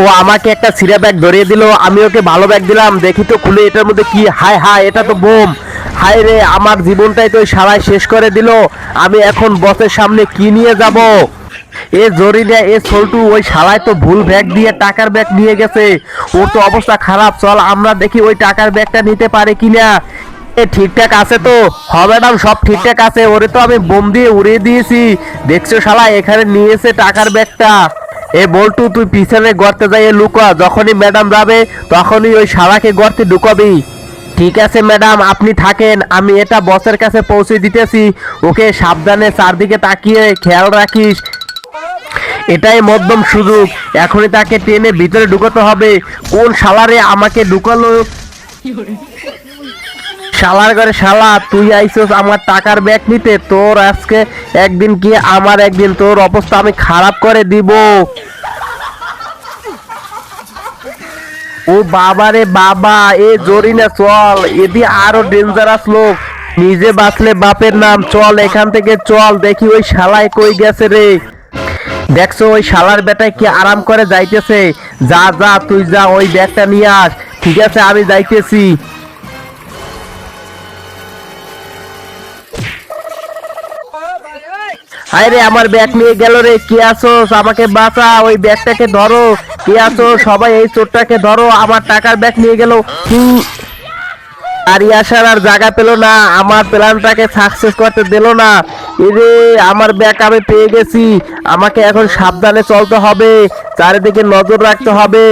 ও আমাকে একটা সিরা ব্যাগ ধরিয়ে দিল, আমি ওকে ভালো ব্যাগ দিলাম, দেখি তো খুলে এটার মধ্যে কি, হায় হায়, এটা তো বোম। হায় রে, আমার জীবনটাই তো শালায় শেষ করে দিল, আমি এখন বসের সামনে কি নিয়ে যাব? এ জরিনা, এ সল্টু, ওই শালায় তো ভুল ব্যাগ দিয়ে টাকার ব্যাগ নিয়ে গেছে। ওর তো অবস্থা খারাপ, চল আমরা দেখি ওই টাকার ব্যাগটা নিতে পারে কিনা। এ ঠিকঠাক আছে তো? হবে ম্যাডাম সব ঠিকঠাক আছে, ওরে তো আমি বোম দিয়ে উড়িয়ে দিয়েছি। দেখছ শালা, এখানে নিয়েছে টাকার ব্যাগটা এ বল্টু, তুই পিছনে গর্তে যাইয়ে লুকা, যখনই ম্যাডাম যাবে, তখনই ওই শালাকে গর্তে ঢুকাবি। ঠিক আছে ম্যাডাম, আপনি থাকেন, আমি এটা বসের কাছে পৌঁছে দিতেছি। ওকে সাবধানে চারদিকে তাকিয়ে খেয়াল রাখিস। এটাই মধ্যম সুযোগ। এখনই তাকে টেনে ভিতরে ঢুকাতে হবে। কোন সালারে আমাকে ঢুকালো? শালার ঘরে, শালা, তুই আইসস আমার টাকার ব্যাগ নিতে, তোর আজকে একদিন কি আমার একদিন, তোর অবস্থা আমি খারাপ করে দিব। ও বাবারে বাবা, এ জরি না চল এদি আরও ডেঞ্জারাস লোক। নিজে বাঁচলে বাপের নাম, চল, এখান থেকে চল, দেখি ওই শালায় কই গেছে রে। দেখছ, ওই শালার বেটায় কি আরাম করে যাইতেছে? যা যা, তুই যা, ওই ব্যাগটা নিয়ে আস। ঠিক আছে, আমি যাইতেছি। আরে আমার ব্যাগ নিয়ে গেল রে, কে আছোস আমাকে বাঁচা, ওই ব্যাগটাকে ধরো। কে আছো সবাই এই চোরটাকে ধরো, আমার টাকার ব্যাগ নিয়ে গেল। আর আসার আর জায়গা পেল না, আমার প্ল্যানটাকে সাকসেস করতে দিল না। এরে আমার ব্যাগ আমি পেয়ে গেছি। আমাকে এখন সাবধানে চলতে হবে, চারিদিকে নজর রাখতে হবে।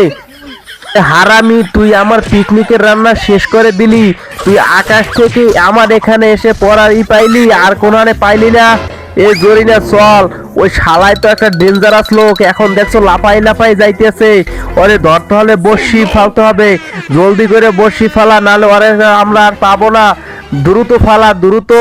হারামি, তুই আমার পিকনিকের রান্না শেষ করে দিলি। তুই আকাশ থেকে আমার এখানে এসে পড়ারই পাইলি, আর কোনানে পাইলি না। এ জরিনা, চল। ওই শালায় তো একটা ডেঞ্জারাস লোক, এখন দেখছ লাফাই লাপাই যাইতেছে। ওরে ধরতে হলে বসি, ফালতে হবে। জলদি করে বসি, ফালা নাহলে ওরে আমরা আর পাবো না। দ্রুত, ফালা, দ্রুত।